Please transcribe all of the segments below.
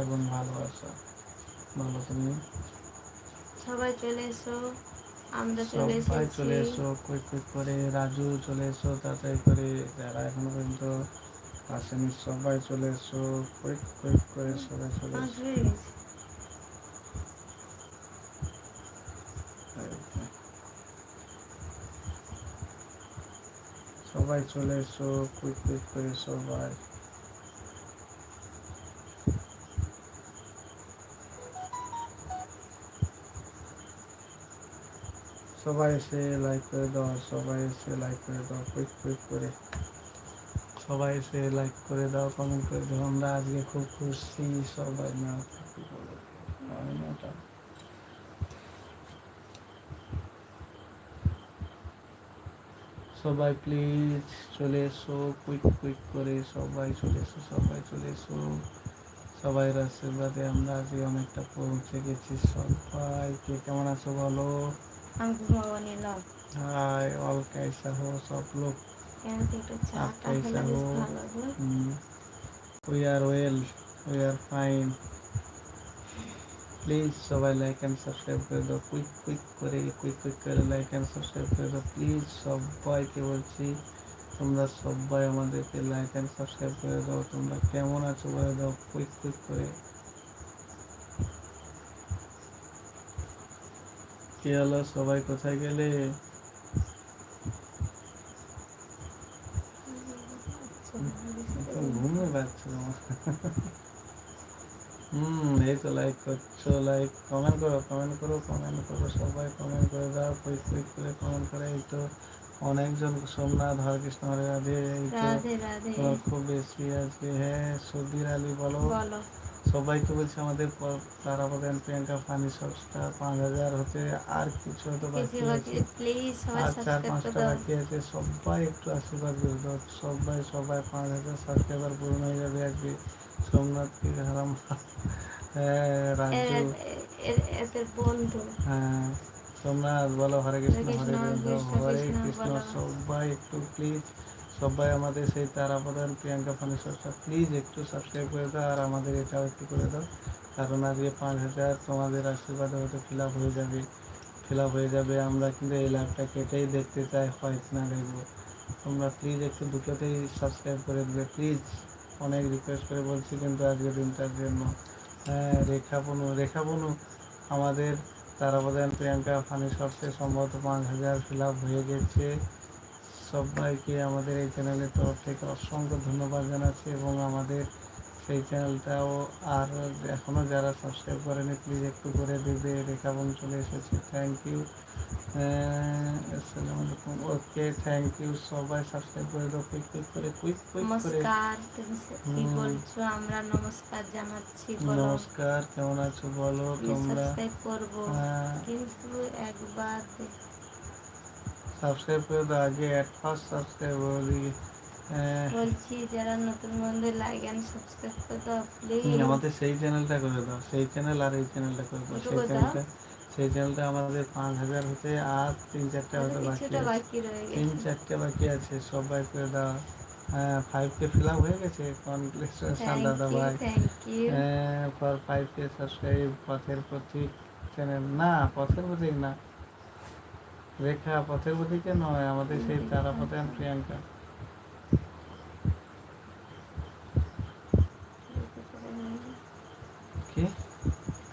এবং ভালোবাসা বলো তুমি। সবাই চলে এসো। আমরা চলে সবাই চলে এসো কুইক কুইক করে। রাজু চলে এসো তাড়াতাড়ি করে। যারা এখনও পর্যন্ত আসেনি সবাই চলে এসো। কুইক কুইক করে সবাই চলে এসো। সবাই চলে এসো কুইক কুইক করে সবাই। সবাই এসে লাইক করে দাও, সবাই এসে লাইক করে দাও কুইক কুইক করে। সবাই এসে লাইক করে দাও কমেন্ট করে দাও। আমরা আজকে খুব খুশি, সবাই না সবাই প্লিজ চলে এসো কুইক কুইক করে সবাই চলে এসো, সবাই চলে এসো। সবাইয়ের আশীর্বাদে আমরা আজকে অনেকটা পৌঁছে গেছি, সবাইকে। কেমন আছো বলো? আমি ঘুমাবো নিলাম हाय ऑल कैसा हो सब लोग কেন কি একটু চা आप টা খেলে कैसा বেশ हो ভালো লাগবে we are well we are fine please সবাই লাইক অ্যান্ড সাবস্ক্রাইব করে দাও কুইক কুইক করে কুইক কুইক করে লাইক অ্যান্ড সাবস্ক্রাইব করে দাও প্লিজ সবাইকে বলছি তোমরা সবাই আমাদেরকে লাইক অ্যান্ড সাবস্ক্রাইব করে দাও তোমরা কেমন আছো বলে দাও কুইক কুইক করে কি হলো সবাই কোথায় গেলে এখন ঘুমে পাচ্ছ হুম এই তো লাইক করছ লাইক কমেন্ট করো কমেন্ট করো কমেন্ট করো সবাই কমেন্ট করে দাও কুইক কুইক করে কমেন্ট করে এই তো অনেকজন সোমনাথ হরেকৃষ্ণ হরে রাধে এই তো রাধে রাধে তোমার খুব বেশি আজকে হ্যাঁ সবির আলী বলো বলো সবাইকে বলছি আমাদের তারাপদান প্রিয়াঙ্কা ফানি সবটা পাঁচ হাজার হতে আর কিছু হয়তো বাকি আছে। আর চার পাঁচটা বাকি আছে সবাই একটু আশীর্বাদ দাও। সবাই সবাই পাঁচ হাজার সাবস্ক্রাইবার পূরণ হয়ে যাবে আজকে সোমনাথ কি হারাম? হ্যাঁ রাজু হ্যাঁ সোমনাথ বলো হরে কৃষ্ণ হরে কৃষ্ণ, হরে কৃষ্ণ সবাই একটু প্লিজ সবাই আমাদের সেই তারাপদান প্রিয়াঙ্কা ফানি সবটা প্লিজ একটু সাবস্ক্রাইব করে দাও আর আমাদের এটাও একটু করে দাও। কারণ আজকে পাঁচ হাজার তোমাদের আশীর্বাদে হয়তো ফিল আপ হয়ে যাবে ফিল আপ হয়ে যাবে। আমরা কিন্তু এই লাইভটা কেটেই দেখতে চাই হয় না দেখব তোমরা প্লিজ একটু দুটোতেই সাবস্ক্রাইব করে দেবে। প্লিজ অনেক রিকোয়েস্ট করে বলছি কিন্তু আজকে দিনটার জন্য। হ্যাঁ রেখা বনু রেখা বনু, আমাদের তারাপদান প্রিয়াঙ্কা ফানি শর্টসে সম্ভবত পাঁচ হাজার ফিল আপ হয়ে গেছে। সবাইকে আমাদের এই চ্যানেলের তরফ থেকে অসংখ্য ধন্যবাদ জানাচ্ছি এবং আমাদের সেই চ্যানেলটাও আর এখনও যারা সাবস্ক্রাইব করেনি প্লিজ একটু করে দেবে। রেখা বোন চলে এসেছে। থ্যাংক ইউ আসসালামু আলাইকুম। ওকে থ্যাংক ইউ সবাই সাবস্ক্রাইব করে দাও। কুইক কুইক করে কুইক কুইক করে। নমস্কার কি বলছো? আমরা নমস্কার জানাচ্ছি বলো। নমস্কার কেমন আছো বলো তোমরা? সাবস্ক্রাইব করব। কিন্তু একবার সাবস্ক্রাইব করে দাও আগে অ্যাট ফার্স্ট সাবস্ক্রাইব করি বলছি যারা নতুন বন্ধু লাইক এন্ড সাবস্ক্রাইব করে দাও প্লিজ আমাদের সেই চ্যানেলটা করে দাও সেই চ্যানেল আর এই চ্যানেলটা করে দাও সেই চ্যানেলটা সেই চ্যানেলটা আমাদের পাঁচ হাজার হতে আর তিন চারটে হয়তো বাকি আছে। তিন চারটে বাকি আছে সবাই করে দাও। হ্যাঁ ফাইভ কে ফিল আপ হয়ে গেছে কনগ্রেচুলেশন দাদা ভাই। ফর ফাইভ কে সাবস্ক্রাইব পথের প্রতীক চ্যানেল না পথের প্রতীক না রেখা পথের প্রতীকে নয়? আমাদের সেই তারাপথে প্রিয়াঙ্কা। কি?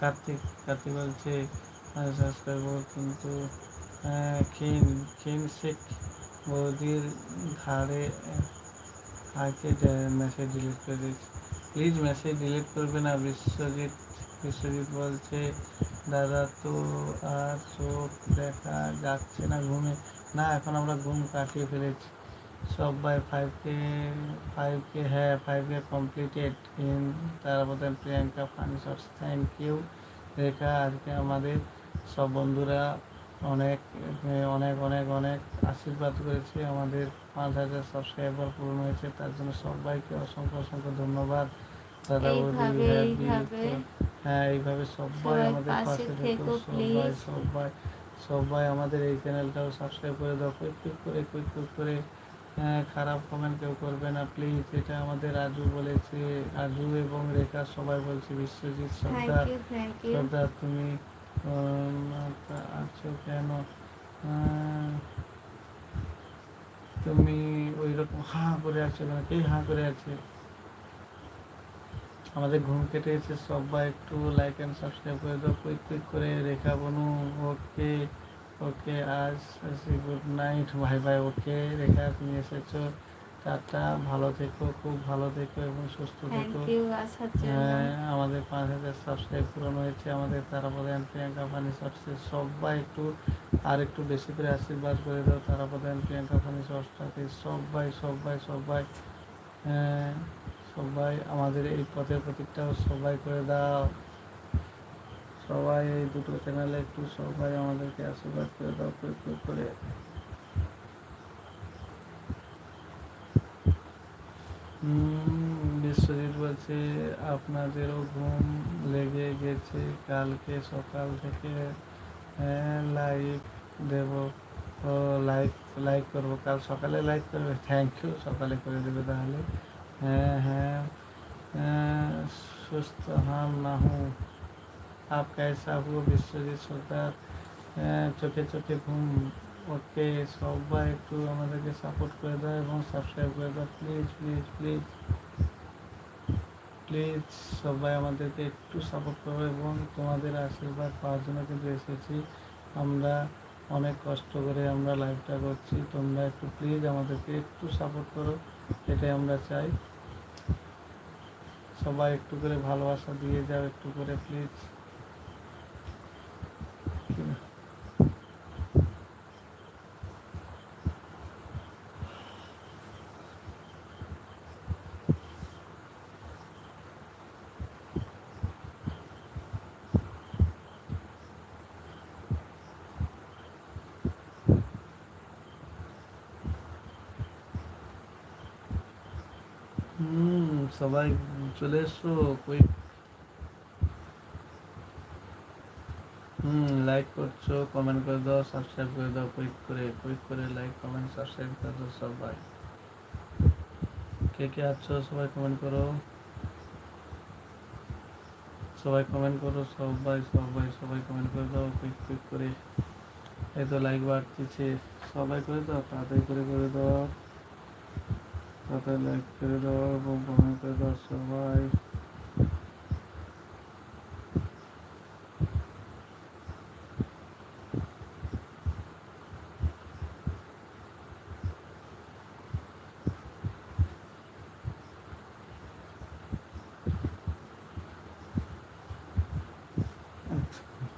কার্তিক। কার্তিক বলছে সাবস্ক্রাইব কিন্তু আহ, ক্ষীণ ক্ষীণ শেখ বৌদির ধারে আগে মেসেজ ডিলিট করে দিয়েছি। প্লিজ মেসেজ ডিলিট করবে না। বিশ্বজিৎ বিশ্বজিৎ বলছে দাদা তো আর চোখ দেখা যাচ্ছে না ঘুমে। না এখন আমরা ঘুম কাটিয়ে ফেলেছি। সবাই ফাইভ কে ফাইভ কে হ্যাঁ ফাইভ কে কমপ্লিটেড ইন তারপরে Priyanka funny shorts thank you Rekha আজকে আমাদের সব বন্ধুরা অনেক অনেক অনেক অনেক আশীর্বাদ করেছে। আমাদের পাঁচ হাজার সাবস্ক্রাইবার পূরণ হয়েছে। তার জন্য সবাইকে অসংখ্য অসংখ্য ধন্যবাদ। দাদা বৌদি এইভাবে, হ্যাঁ, এইভাবে। সবাই আমাদের পাশে থেকো সবাই সবাই সবাই আমাদের এই চ্যানেলটাও সাবস্ক্রাইব করে দাও। কুইক কুইক করে কুইক কুইক করে হ্যাঁ, খারাপ কমেন্ট কেউ করবে না প্লিজ এটা আমাদের রাজু বলেছে রাজু এবং রেখা সবাই বলছে বিশ্বজিৎ সর্দার সর্দার তুমি আচ্ছা- আছো কেন? তুমি ওই রকম হাঁ করে আছো কেন? কে হাঁ করে আছে? আমাদের ঘুম কেটে এসে সবাই একটু লাইক অ্যান্ড সাবস্ক্রাইব করে দাও কুইক কুইক করে রেখা বনু ওকে ওকে আজ আসি গুড নাইট ভাই ভাই ওকে রেখা তুমি এসেছ টাটা ভালো থেকো খুব ভালো থেকো এবং সুস্থ থেকো। হ্যাঁ, আমাদের পাঁচ হাজার সাবস্ক্রাইব পূরণ হয়েছে আমাদের তারা প্রধান প্রিয়াঙ্কা ফানি সাবস্ক্রাইব সবাই একটু আর একটু বেশি করে আশীর্বাদ করে দাও তারা প্রধান প্রিয়াঙ্কা ফানি সবটাকে সবাই সবাই সবাই হ্যাঁ, সবাই আমাদের এই পথের প্রতীকটাও সবাই করে দাও। সবাই এই দুটো চ্যানেলে একটু সবাই আমাদেরকে আশীর্বাদ করে দাও quick করে বিশ্বজিৎ বলছে, আপনাদেরও ঘুম লেগে গেছে কালকে সকাল থেকে। লাইভ দেব। ও লাইক লাইক করব। কাল সকালে লাইক করবে? থ্যাংক ইউ সকালে করে দেবে তাহলে। হ্যাঁ হ্যাঁ আহ, সুস্থ হাম না হুঁ आप कैसा हो বিশ্বজিৎ সরকার আহ, চোখে চোখে ঘুম ওকে সবাই একটু আমাদেরকে সাপোর্ট করে দাও এবং সাবস্ক্রাইব করে দাও প্লিজ প্লিজ প্লিজ প্লিজ সবাই আমাদেরকে একটু সাপোর্ট করো এবং তোমাদের আশীর্বাদ পাওয়ার জন্য কিন্তু এসেছি আমরা অনেক কষ্ট করে আমরা লাইভটা করছি তোমরা একটু প্লিজ আমাদেরকে একটু সাপোর্ট করো এটাই আমরা চাই। সবাই একটু করে ভালোবাসা দিয়ে যাও একটু করে প্লিজ হুম সবাই চলে এসো কই হুম লাইক করছ কমেন্ট করে দাও সাবস্ক্রাইব করে দাও কুইক করে কুইক করে লাইক কমেন্ট সাবস্ক্রাইব করে দাও সবাই। কে কে আছো, সবাই কমেন্ট করো। সবাই কমেন্ট করো, সবাই সবাই সবাই কমেন্ট করে দাও কুইক কুইক করে। এই তো লাইক বাড়তেছে, সবাই করে দাও, তাড়াতাড়ি করে করে দাও। তাড়াতাড়ি লাইক করে দাও এবং কমেন্ট করে দাও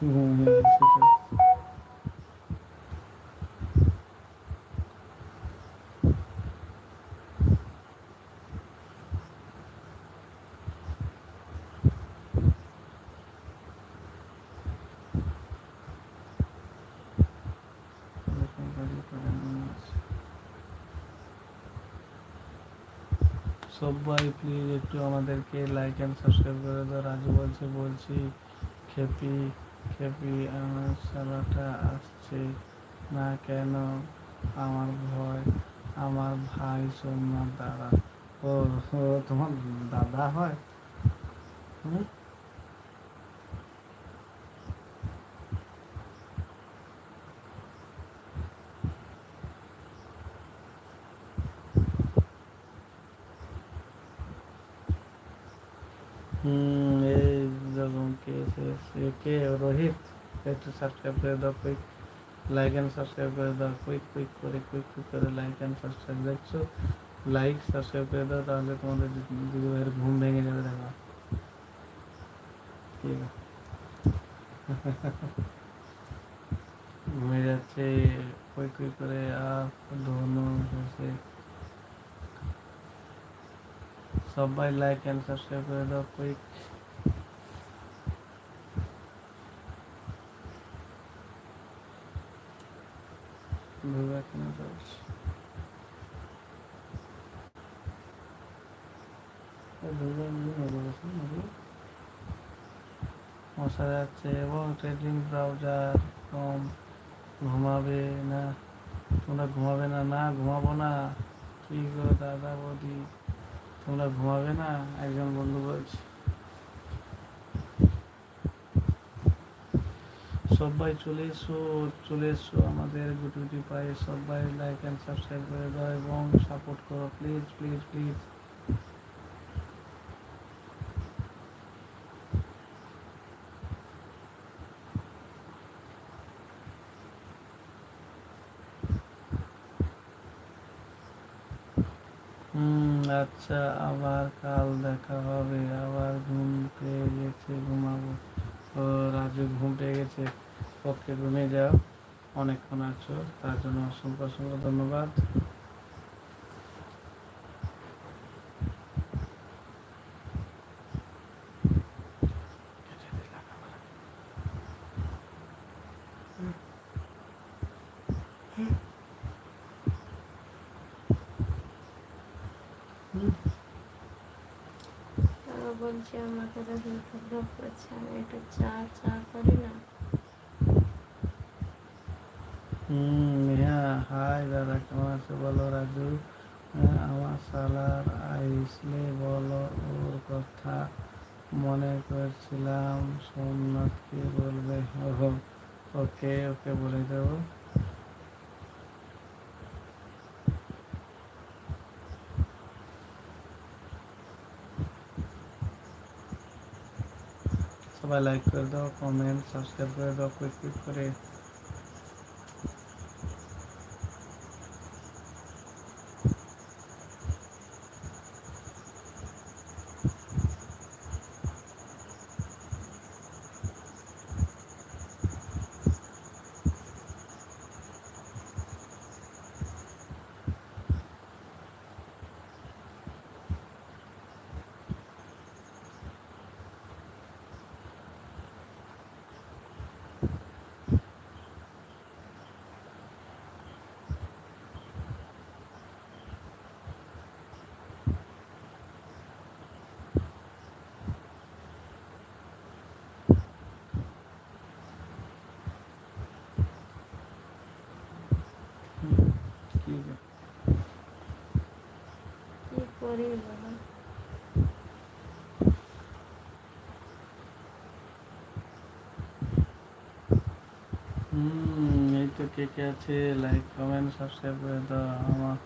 ঘুম হয়ে গেছে তো। সবাই প্লিজ একটু আমাদেরকে লাইক অ্যান্ড সাবস্ক্রাইব করে দাও। রাজু বলছে, বলছি খেপি খেপি, আমার সালাটা আসছে। না কেন? আমার ভয়, আমার ভাই সোমনাথ দাদা। ও, তোমার দাদা হয়? হুম এই যখন কে এসে কে রোহিত একটু সাবস্ক্রাইব করে দাও কুইক লাইক অ্যান্ড সাবস্ক্রাইব করে দাও কুইক কুইক করে কুইক কুইক করে লাইক অ্যান্ড সাবস্ক্রাইব দেখছ লাইক সাবস্ক্রাইব করে দাও তাহলে তোমাদের দিদি ভাইয়ের ঘুম ভেঙে যাবে দেখো কি গো? ঘুমিয়ে যাচ্ছে কুইক কুইক করে আর ধনু এসে সবাই লাইক অ্যান্ড সাবস্ক্রাইব করে দাও কুইক কেন যাচ্ছি মশা যাচ্ছে এবং ট্রেডিং ব্রাউজার কম ঘুমাবে না? তোমরা ঘুমাবে না? না, ঘুমাবো না। কি গো দাদা বৌদি? তোমরা ঘুমাবে না? একজন বন্ধু বলছে। সবাই চলে এসো চলে এসো আমাদের গুটি পায়ে। সবাই লাইক অ্যান্ড সাবস্ক্রাইব করে দাও এবং সাপোর্ট করো। প্লিজ প্লিজ প্লিজ আচ্ছা আবার কাল দেখা হবে। আবার ঘুম পেয়ে গেছে, ঘুমাবো। ও রাজু ঘুম পেয়ে গেছে পক্ষে ঘুমিয়ে যাও। অনেকক্ষণ আছো, তার জন্য অসংখ্য অসংখ্য ধন্যবাদ তারা বলছে আমাকে দেখে খারাপ করছে আমি একটু চা চা করি না হুম নেহা হাই দাদা কেমন আছো? বলো রাজু। হ্যাঁ, আমার সালার আইসলে বলো ওর কথা। মনে করছিলাম সোমনাথকে বলবে। ওকে ওকে বলে দেবো। সবাই লাইক করে দাও কমেন্ট সাবস্ক্রাইব করে দাও ক্লিক করে হুম, কি গো? কি করি বাবা হুম এই তো কে কে আছে লাইক কমেন্ট সাবস্ক্রাইব করে দাও আমার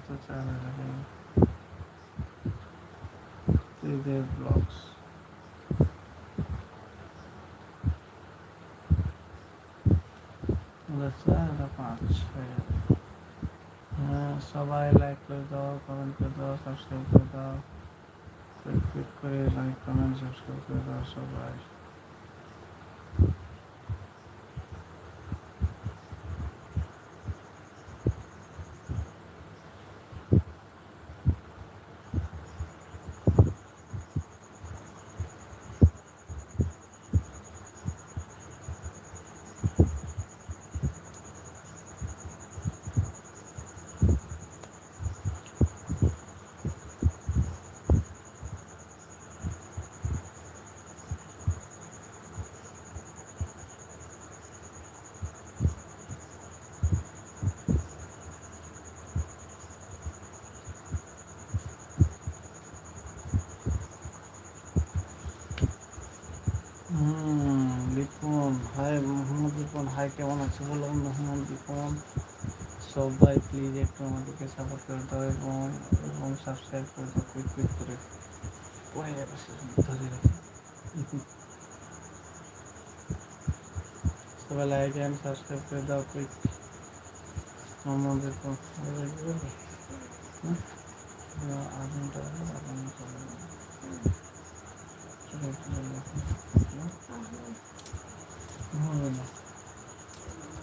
আমাদের সেটা তো চার হাজার ঈদের ব্লগস চার পাঁচ ছয় হ্যাঁ সবাই লাইক করে দাও কমেন্ট করে দাও সাবস্ক্রাইব করে দাও ক্লিক ক্লিক করে লাইক কমেন্ট সাবস্ক্রাইব করে দাও সবাই হুম লিপন হাই মোহাম্মদ লিপন হাই কেমন আছে? বলো, মোহাম্মদ লিপন সবাই প্লিজ একটু আমাদেরকে সাপোর্ট করে দাও এবং এবং সাবস্ক্রাইব করে দাও কুইক কুইক করে। পড়ে যাবে ধরে সবাই লাইক অ্যান্ড সাবস্ক্রাইব করে দাও কুইক মোহাম্মদ লিপন আধ ঘণ্টা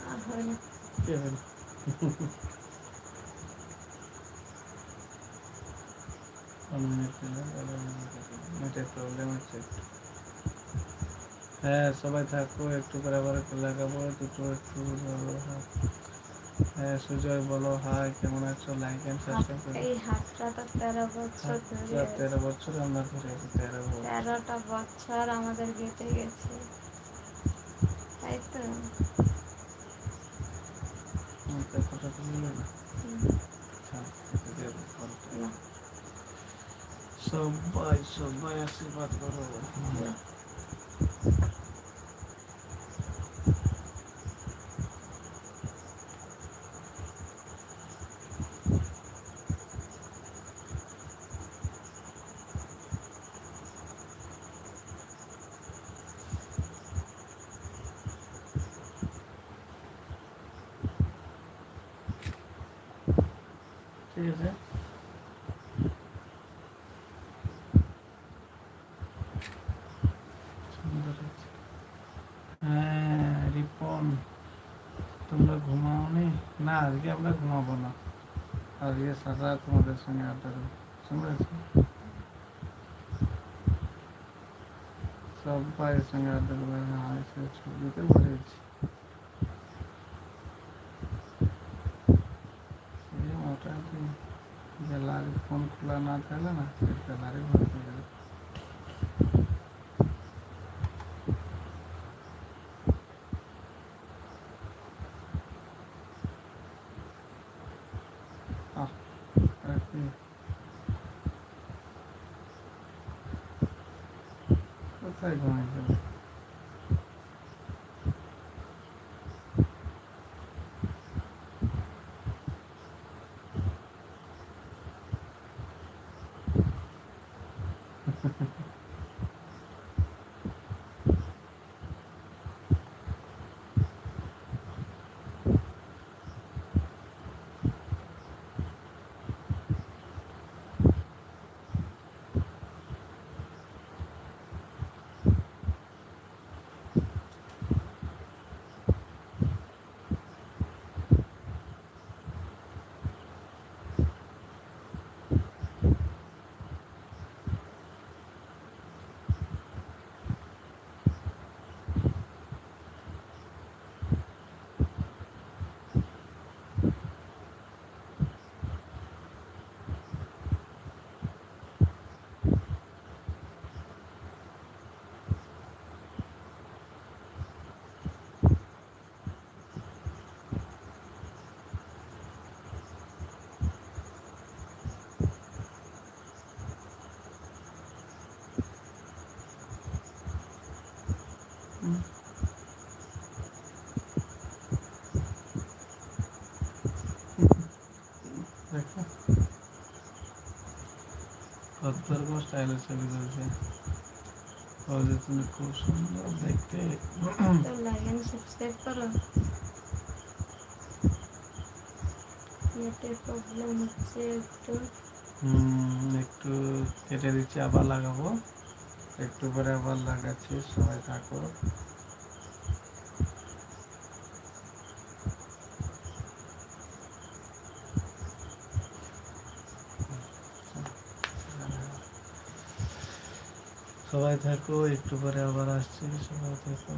আধ ঘণ্টা হবে না কে হবে নেটের হ্যাঁ সবাই থাকো একটু করে আবার লাগাবো দুটো একটু বলো হ্যাঁ। সুজয় বলো হাই কেমন আছো? লাইক অ্যান্ড সাবস্ক্রাইব করো এই হাতটা তো তেরো বছর ধরে আচ্ছা, তেরো বছর আমরা ঘুরে আছি তেরো বছর। তেরোটা বছর আমাদের কেটে গেছে। তাই তো। কথা বললে। না, সবাই সবাই আশীর্বাদ করো না। ঠিক আছে সুন্দর হয়েছে। হ্যাঁ রিপন তোমরা ঘুমাও নি না আজকে আমরা ঘুমাবো না আজকে সারা রাত তোমাদের সঙ্গে আড্ডা দেবো শুনেছি সবাই সঙ্গে আড্ডা দেবো হ্যাঁ সে ছবিতে বলেছি এই মোটামুটি গ্যালারি ফোন খোলা না থাকলে না সে গ্যালারি ভর্তি Bye bye. ছবি তুলছে ও তুমি খুব সুন্দর দেখতে। তো লাইক এন্ড সাবস্ক্রাইব করো। নেটের প্রবলেম হচ্ছে একটু। হুম, একটু কেটে দিচ্ছি আবার লাগাবো। একটু পরে আবার লাগাচ্ছি সবাই থাকো। সবাই থাকো একটু পরে আবার আসছি সবাই থাকো।